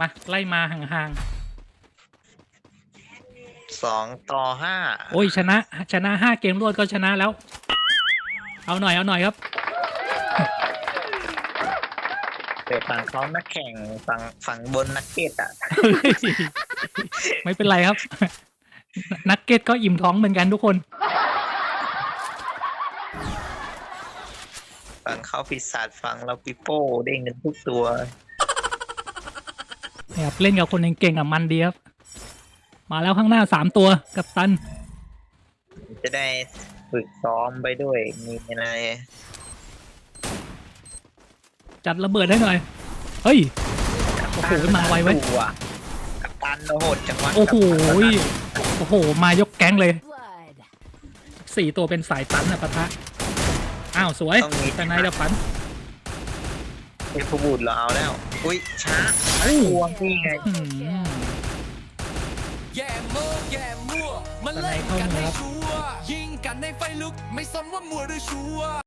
มา ไล่มาห่างสองต่อห้าๆ โอ้ยชนะ ชนะห้าเกมรวดก็ชนะแล้ว เอาหน่อยเอาหน่อยครับ เปิดฝั่งเขานักแข่งฝั่งฝั่งบนนักเก็ตอะ ไม่เป็นไรครับ นักเก็ตก็อิ่มท้องเหมือนกันทุกคน ฝั่งเขาปีศาจฝั่งเราปิโป้ได้เงินทุกตัวเนี่ยครับเล่นกับคนเก่งๆกับมันดีครับ มาแล้วข้างหน้าสามตัวกับตัน จะได้ฝึกซ้อมไปด้วยมีอะไรจัดระเบิดให้หน่อย เฮ้ย โอ้โหมาไวเว้ยตัวกัปตันโหดจังวะโอ้โหกัปตันโอ้โห มายกแก๊งเลย Blood. สี่ตัวเป็นสายตันนะปะทะ อ้าว สวยต้องมีแต่นายดับฝันเทพบุตรเราเอาแล้ว อุ้ยช้าโอ้ทวงนี่ไงแย่เมื่อแย่มั่วมาเล่นกันให้ชัวยิงกันในไฟลุก ไม่สนว่ามัวหรือชัว